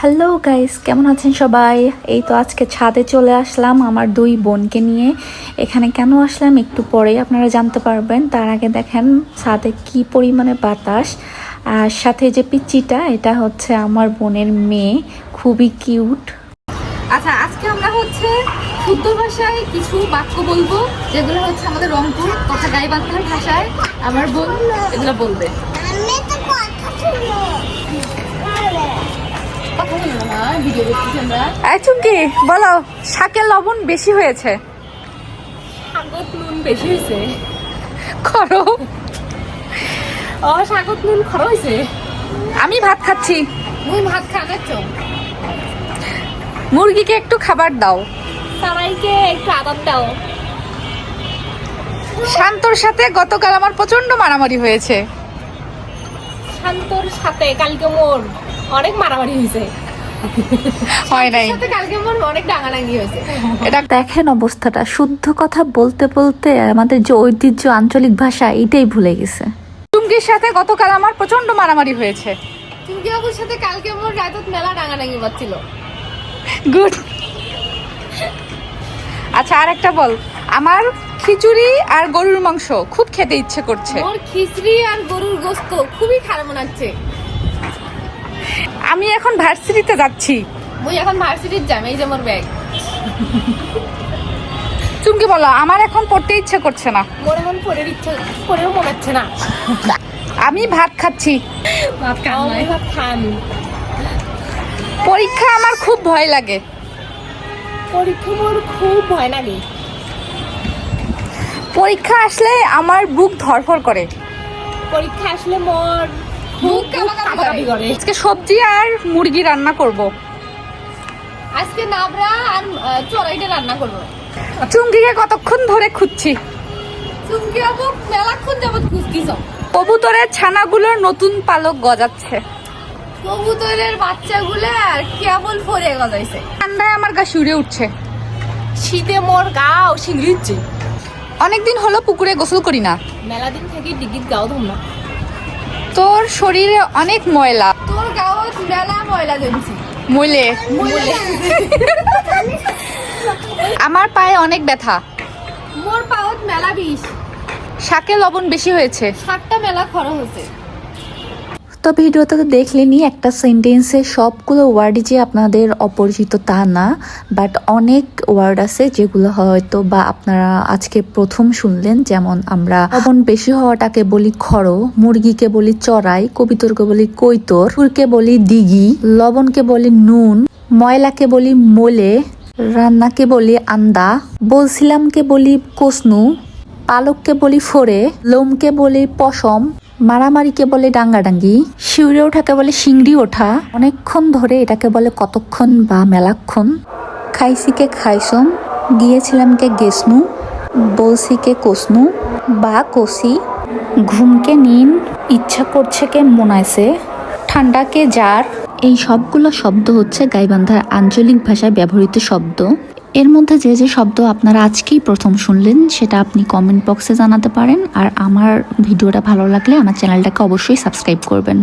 Hello guys কেমন আছেন সবাই? এই তো আজকে ছাদে চলে আসলাম আমার দুই বোনকে নিয়ে। এখানে কেন আসলাম একটু পরেই আপনারা জানতে পারবেন। তার আগে দেখেন ছাদে কি পরিমাণে বাতাস। আর সাথে যে পিচ্চিটা এটা হচ্ছে আমার বোনের মেয়ে। খুবই কিউট। আচ্ছা আজকে আমরা হচ্ছে শুদ্ধ ভাষায় কিছু বাক্য বলব যেগুলো হচ্ছে আমাদের রংপুর তথা গাইবান্ধার ভাষায়। আমার বোন এগুলো বলবে। এই চুমকি বলো শাকের লবণ বেশি হয়েছে? সাগত নুন বেশি হয়েছে। করো। ও সাগত নুন খর হয়েছে আমি ভাত খাচ্ছি। মুই ভাত খাওয়াচ্ছ মুরগিকে একটু খাবার দাও। সবাইকে একটু আদর দাও। শান্তর সাথে গতকাল আমার প্রচণ্ড মারামারি হয়েছে। শান্তর সাথে কালকে মোর অনেক মারামারি হয়েছে। হয় নাই। কালকে মোর অনেক ডাঙাডাঙ্গি হয়েছে। এটা দেখেন অবস্থাটা। শুদ্ধ কথা বলতে বলতে আমাদের যে ঐতিহ্য আঞ্চলিক ভাষা এটাই ভুলে গেছে। চুমকির সাথে গতকাল আমার প্রচণ্ড মারামারি হয়েছে। চুমকি বাবুর সাথে কালকে মোর রাতত মেলা ডাঙাডাঙ্গি বাচ্ছিল গুড। আচ্ছা আর একটা বল। আমার খিচুড়ি আর গরুর মাংস খুব খেতে ইচ্ছে করছে। মোর খিচড়ি আর গরুর গোস্ত খুবই খারাপ মনে হচ্ছে। আমি এখন ভার্সিটিতে যাচ্ছি। মুই এখন ভার্সিটির যাম এই যে মোর ব্যাগ। চুমকি বলো আমার এখন পড়তে ইচ্ছে করছে না। মোর এখন পরের ইচ্ছা পরেও মনে হচ্ছে না। আমি ভাত খাচ্ছি। ভাত খান ভাত খান। পরীক্ষা আমার খুব ভয় লাগে। পরীক্ষা মোর খুব ভয় লাগে। পরীক্ষা আসলে আমার বুক ধরফর করে। পরীক্ষা আসলে মোর আজকে সবজি আর মুরগি রান্না করব। আজকে নাবরা আর চড়াইটা রান্না করব। চুমকিকে কতক্ষণ ধরে খুঁজছি? চুমকি বাবু মেলাক্ষণ যাবত খুঁজতিস। কবুতরের ছানাগুলোর নতুন পালক গজাচ্ছে। কবুতরের বাচ্চাগুলো আর কেবল ফরে গজাইছে। ঠান্ডায় আমার গা শিউরে উঠছে। শীতে মোর গাও শিংড়িচ্ছে অনেকদিন হলো পুকুরে গোসল করি না। মেলা দিন থেকে ডিগিত গাও ধম না তোর শরীরে অনেক ময়লা। তোর গাও মেলা ময়লা জমছে। মইলে আমার পায়ে অনেক ব্যথা। মোর পাওত মেলা বিষ। শাকে লবণ বেশি হয়েছে। শাকটা মেলা খরচ হচ্ছে তো ভিডিওতে তো দেখলেনি একটা সেন্টেন্সে সবগুলো ওয়ার্ডই যে আপনাদের অপরিচিত তা না বাট অনেক ওয়ার্ড আছে যেগুলো হয়তো বা আপনারা আজকে প্রথম শুনলেন। যেমন আমরা লবণ বেশি হওয়াটাকে বলি খড়, মুরগিকে বলি চড়াই, কবিতরকে বলি কৈতর ফুরকে বলি দিঘি, লবণকে বলি নুন, ময়লাকে বলি মোলে, রান্নাকে বলি আন্দা, বলছিলামকে বলি কসনু পালককে বলি ফোরে লোমকে বলি পশম মারামারিকে বলে ডাঙ্গাডাঙ্গি, শিউরে ওঠাকে বলে শিংড়ি ওঠা, অনেকক্ষণ ধরে এটাকে বলে কতক্ষণ বা মেলাক্ষণ। খাইসিকে খাইসম গিয়েছিলামকে গেসনু বলসিকে কসনু বা কষি ঘুমকে নিন, ইচ্ছা করছে কে মনাইছে ঠান্ডাকে জার এই সবগুলো শব্দ হচ্ছে গাইবান্ধার আঞ্চলিক ভাষায় ব্যবহৃত শব্দ। এর মধ্যে যে যে শব্দ আপনারা আজকেই প্রথম শুনলেন, সেটা আপনি কমেন্ট বক্সে জানাতে পারেন। আর আমার ভিডিওটা ভালো লাগলে আমার চ্যানেলটাকে অবশ্যই সাবস্ক্রাইব করবেন।